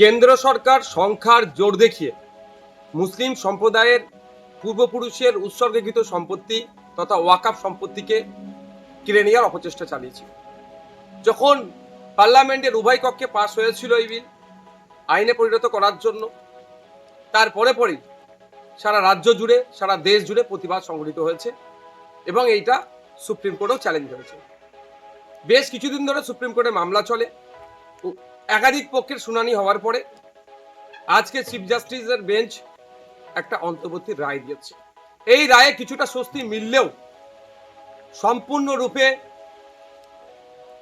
কেন্দ্র সরকার সংখ্যার জোর দেখিয়ে মুসলিম সম্প্রদায়ের পূর্বপুরুষের উৎসর্গীকৃত সম্পত্তি তথা ওয়াকাফ সম্পত্তিকে কিনে নেওয়ার অপচেষ্টা চালিয়েছে। যখন পার্লামেন্টের উভয় কক্ষে পাশ হয়েছিল এই বিল আইনে পরিণত করার জন্য তারপরে পরেই সারা রাজ্য জুড়ে, সারা দেশ জুড়ে প্রতিবাদ সংগঠিত হয়েছে এবং এইটা সুপ্রিম কোর্টেও চ্যালেঞ্জ হয়েছে। বেশ কিছুদিন ধরে সুপ্রিম কোর্টে মামলা চলে। একাধিক পক্ষের শুনানি হওয়ার পরে আজকে চিফ জাস্টিসের বেঞ্চ একটা অন্তর্বর্তী রায় দিয়েছে। এই রায়ে কিছুটা স্বস্তি মিললেও সম্পূর্ণরূপে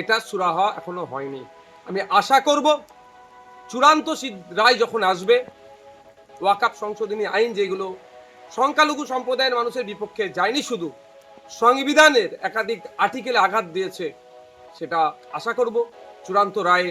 এটা সুরাহা এখনও হয়নি। আমি আশা করব চূড়ান্ত রায় যখন আসবে ওয়াকাপ সংশোধনী আইন যেগুলো সংখ্যালঘু সম্প্রদায়ের মানুষের বিপক্ষে যায়নি শুধু, সংবিধানের একাধিক আর্টিকেলে আঘাত দিয়েছে, সেটা আশা করব চূড়ান্ত রায়ে